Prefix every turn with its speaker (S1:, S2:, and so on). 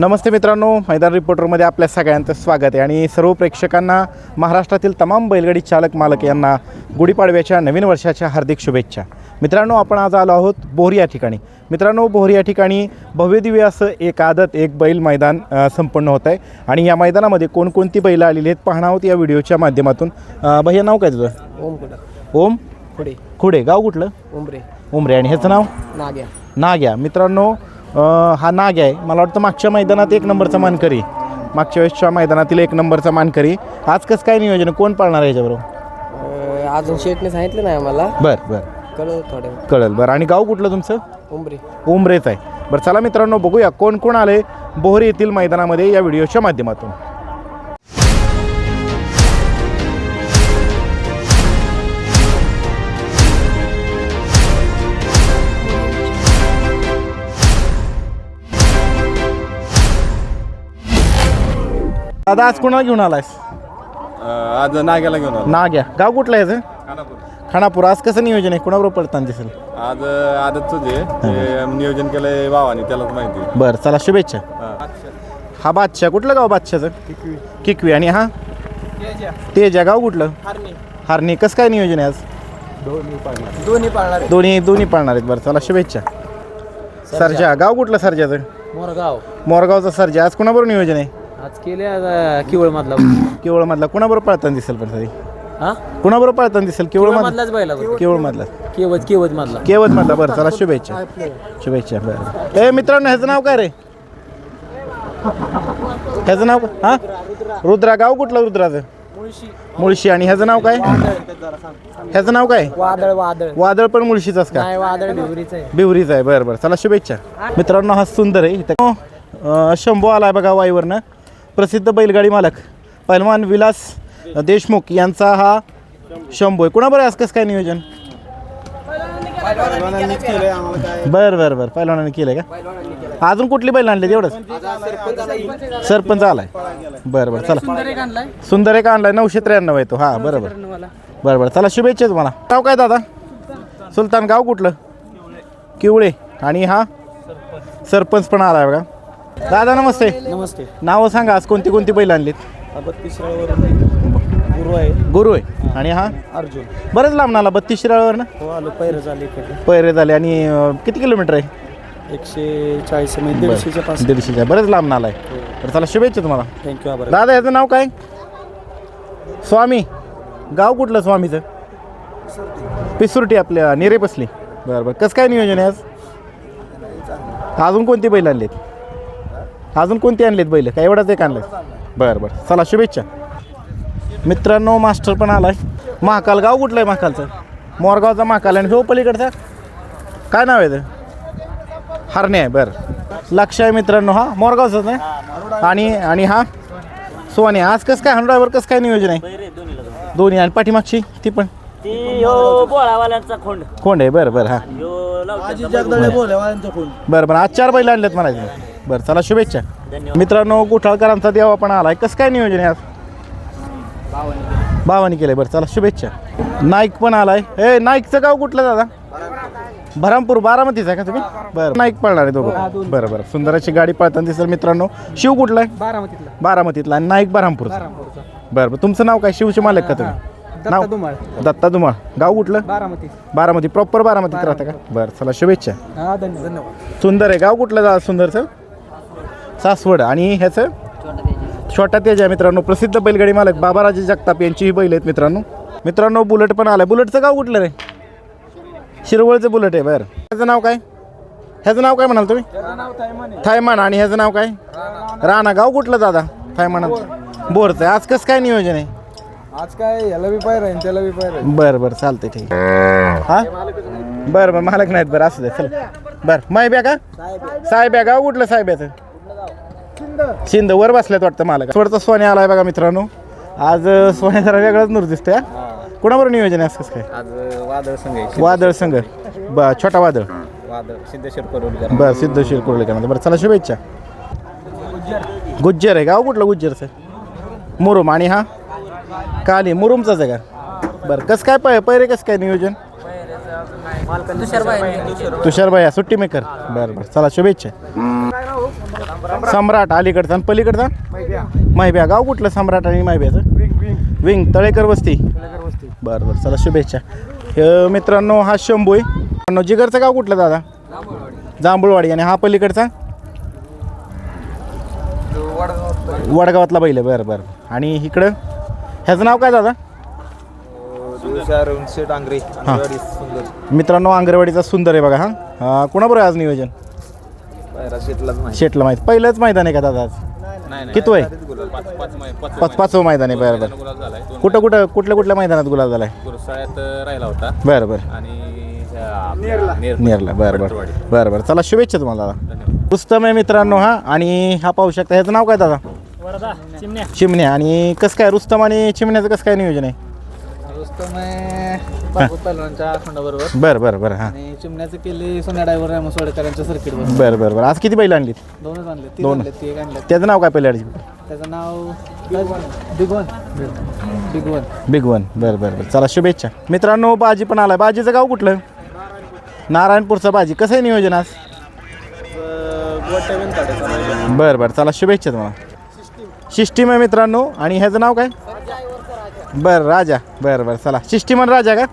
S1: नमस्ते मित्रांनो मैदान रिपोर्टरमध्ये आपल्या सगळ्यांचं स्वागत आहे. आणि सर्व प्रेक्षकांना महाराष्ट्रातील तमाम बैलगाडी चालक मालक यांना गुढीपाडव्याच्या नवीन वर्षाच्या हार्दिक शुभेच्छा. मित्रांनो आपण आज आलो आहोत बोहरी या ठिकाणी. मित्रांनो बोहरी या ठिकाणी भव्यदिव्य असं एक आदत एक बैल मैदान संपन्न होत आहे. आणि या मैदानामध्ये कोणकोणती बैलं आलेली आहेत पाहणार आहोत या व्हिडिओच्या माध्यमातून. भैया नाव काय तुझं?
S2: ओम
S1: ओम?
S2: पुढे
S1: खुडे. गाव कुठलं?
S2: उमरे
S1: उमरे आणि ह्याचं नाव?
S2: नाग्या.
S1: नाग्या. मित्रांनो हा नाग्या आहे. मला वाटतं मागच्या मैदानात एक नंबरचा मानकरी. मागच्या वेळेसच्या मैदानातील एक नंबरचा मानकरी. आज कसं काय नियोजन आहे? कोण पाळणार आहे ह्याच्याबरोबर
S2: अं, अजून शेटने सांगितलं नाही आम्हाला.
S1: बरं बरं.
S2: कळलं थोडं
S1: कळेल. बरं. आणि गाव कुठलं तुमचं?
S2: उमरे.
S1: उमरेच आहे. बरं चला मित्रांनो बघूया कोण कोण आले बोहरी येथील मैदानामध्ये या व्हिडिओच्या माध्यमातून. दादा आज कोणाला घेऊन आलायस?
S3: आज नाग्याला घेऊन आलो.
S1: नाग्या. गाव कुठलं आहे याचं?
S3: खानापूर.
S1: खानापूर. आज कसं नियोजन आहे? कोणाबरोबर पडताना दिसेल?
S3: आज आदत तुझे ते नियोजन केलंय भावानी त्यालाच माहिती
S1: बरं चला शुभेच्छा. हा. बादशाह. कुठलं गाव बादशाचं किकवी. आणि हा? तेजा. गाव कुठलं? हारणी. कसं काय नियोजन आहे आज?
S2: दोन्ही पाळणार.
S1: दोन्ही दोन्ही पाळणार आहेत. बरं चला शुभेच्छा. सरजा. गाव कुठलं सरजाचं?
S2: मोरगाव.
S1: मोरगावचं सरजा. आज कुणाबरोबर नियोजन आहे?
S2: आज केले किवळ मधला
S1: केवळ मधला कुणाबरोबर पळताना दिसेल पण तरी
S2: हा?
S1: कुणाबरोबर पळताना दिसेल? केवळ मधला
S2: मधलाच बैला
S1: केवळ मधला
S2: केवत केवत मधला
S1: केवळ मधला बरं चला शुभेच्छा. शुभेच्छा बरं. ए मित्रांनो ह्याचं नाव काय रे? ह्याचं नाव हा? रुद्रा गाव कुठलं रुद्राचं? मुळशी. आणि ह्याचं नाव काय? ह्याचं नाव काय?
S2: वादळ वादळ.
S1: वादळ पण मुळशीचाच का?
S2: वादळ बिवरीच आहे.
S1: बरं बरं. चला शुभेच्छा. मित्रांनो हा सुंदर आहे. इथं शंभू आलाय बघा वाईवरनं. प्रसिद्ध बैलगाडी मालक पैलवान विलास देशमुख यांचा हा शंभू आहे. कुणाबरोबर आज कसं काय नियोजन? बरं बरं बरं. पैलवानाने केलंय का? अजून कुठली बैल आणली एवढंच? सरपंच आलाय. बरं बरं. चला. सुंदर एक आणलाय. नऊशे त्र्याण्णव आहे तो. हा बरोबर. बरं बरं. चला शुभेच्छा तुम्हाला. नाव काय दादा? सुलतान गाव कुठलं? किवळे. आणि हा? सरपंच पण आलाय बघा. दादा नमस्ते.
S2: नमस्ते.
S1: नावं सांगा आज कोणती कोणती बैल आणलीत?
S2: बत्तीस गुरु आहे.
S1: गुरु आहे. आणि हा?
S2: अर्जुन.
S1: बरंच लांब नाला बत्तीस शिराळवर ना
S2: हो आलो पैर झाले इकडे.
S1: पैरे झाले. आणि अं, किती किलोमीटर आहे?
S2: एकशे चाळीस म्हणजे दीडशेच्या पास
S1: दीडशेच्या. बरंच लांब नाला आहे. तर चला शुभेच्छा तुम्हाला.
S2: थँक्यू आभार.
S1: दादा याचं नाव काय? स्वामी. गाव कुठलं स्वामीचं? पिसुर्टी आपल्या निरे बसली बरं बरं. कसं काय नियोजन आहे आज? अजून कोणती बैल आणलीत? अजून कोणती आणलीत बैल? काय एवढाच एक आणलं बरं बरं. चला शुभेच्छा. मित्रांनो मास्टर पण आलाय. महाकाल गाव कुठलं आहे महाकालचं? मोरगावचा महाकाल आणि हो पलीकडचा? काय नाव आहे ते? हरणे आहे बरं. लक्ष आहे मित्रांनो हा? मोरगावचाच आहे? आणि आणि हा? सोने आज कसं काय हंड्रायवर कसं काय नियोजन आहे? दोन्ही आणि पाठीमागची ती पण?
S4: खोंड.
S1: आहे बरं बरं हा. बरं बरं आज चार बैल आणलेत म्हणायचे. बरं चला शुभेच्छा. मित्रांनो गुठाळकरांचा देवा पण आलाय. कसं काय नियोजन आहे आज? भावानी केलंय बरं चला शुभेच्छा. नाईक पण आलाय. ए नाईकचं गाव कुठलं दादा? भरामपूर बारामतीच आहे का तुम्ही? बरं नाईक पळणार आहे दोघं. बरं बरं. सुंदर अशी गाडी पळताना दिसेल मित्रांनो. शिव कुठला आहे?
S2: बारामतीतला.
S1: बारामतीतला. आणि नाईक बरहामपूरचा बरं बरं. तुमचं नाव काय? शिवचे मालक का तुम्ही? नाव? दत्ता दुमाळ गाव कुठलं?
S2: बारामती.
S1: बारामती. प्रॉपर बारामतीत राहता का? बरं चला शुभेच्छा.
S2: हा धन्यवाद.
S1: सुंदर आहे. गाव कुठलं जा सुंदरचं? सासवड आणि ह्याचं छोटा तेज आहे मित्रांनो प्रसिद्ध बैलगाडी मालक बाबाराजे जगताप यांची ही बैल आहेत मित्रांनो. मित्रांनो बुलेट पण आलाय. बुलेटचं गाव कुठलं रे? शिरवळचं बुलेट आहे बरं. ह्याचं नाव काय? ह्याचं नाव काय म्हणाल तुम्ही? थायमान. आणि ह्याचं नाव काय? राणा. गाव कुठलं दादा? थायमानात बोरचं. आहे आज कसं काय नियोजन आहे?
S2: आज काय याला बी राहील त्याला बी राहील
S1: बरं बरं. चालतंय ठीक आहे. हा? बरं बरं. मालक नाहीत बरं. असू दे चल. बरं. माहिब्या का? साहेब्या गाव कुठलं साहेब्याचं शिंद वर बसल्यात वाटतं मालक. थोडंसं सोन्या आलाय बघा मित्रांनो. आज सोन्या जरा वेगळाच नूर दिसतोय हा? कोणाबरोबर नियोजन आहे कसं काय?
S2: आज वादळ संघ
S1: वादळ संघ. ब छोटा वादळ.
S2: वादळ. सिद्धेश्वर करोडकर
S1: बरं कोरलेकर बरं चला शुभेच्छा. गुज्जर आहे. गाव कुठलं गुज्जरचं मुरुम. आणि हा? काली. मुरुमचाच आहे का? बरं कसं काय पाय पैरे कसं काय नियोजन? तुषार भाया सुट्टी मेकर. बरं बरं. चला शुभेच्छा. सम्राट अलीकडचा आणि पलीकडचा? माहिब्या गाव कुठलं सम्राट आणि माहिब्याचं विंग. तळेकर वस्ती. बरं बरं. चला शुभेच्छा. मित्रांनो हा शंभू आहे. जिगरचं गाव कुठलं दादा? जांभूळवाडी. आणि हा पलीकडचा? वडगावातला बैल आहे. बरं बरं. आणि इकडं? ह्याचं नाव काय दादा? मित्रांनो आंगरवाडीचा सुंदर आहे बघा हा. कुणाबरोबर आज नियोजन? शेटला माहीत. पहिलंच मैदान आहे का दादा आज?
S3: नाही
S1: किती वय?
S3: पाच पाच मै- पाच
S1: पाच पाचवं मैदान आहे बरं बरं. कुठं कुठं कुठल्या कुठल्या मैदानात गुलाब झालाय?
S3: गुरुसाळ्यात राहिला होता.
S1: बरं बरं.
S3: आणि ह्या आपल्या नेर
S1: नेरला. बरं बरं. बरं बरं. चला शुभेच्छा तुम्हाला दादा.
S3: धन्यवाद.
S1: रुस्तम आहे मित्रांनो हा. आणि हा पाहू शकता ह्याचं नाव काय दादा?
S4: वरदा चिमण्या.
S1: चिमण्या. आणि कसं काय रुस्तम आणि चिमण्याचं कसं काय नियोजन आहे?
S2: रुस्तम आहे बाबू पहलवानच्या खंडाबरोबर.
S1: बरं बरं बरं हां.
S2: आणि चिमण्याचं केले सोन्या ड्रायव्हर रामो सोडेकरांच्या सर्किटवर
S1: बरं बरं बरं. आज किती बैल आणलीत?
S2: दोनच आणले तीन
S1: दोन.
S2: आणले ती एक आणले
S1: त्याचं नाव काय पहिल्या
S2: त्याचं नाव big one. Big one.
S1: Big one. बरं बरं बरं. चला शुभेच्छा. मित्रांनो बाजी पण आलाय. बाजीचं गाव कुठलं? नारायणपूरचं बाजी. कसं आहे नियोजन आज? बरं बरं. चला शुभेच्छा तुम्हाला. सिस्टीम आहे मित्रांनो. आणि ह्याचं नाव काय? बरं राजा. बरं बरं चला. शिष्टीमन राजा का?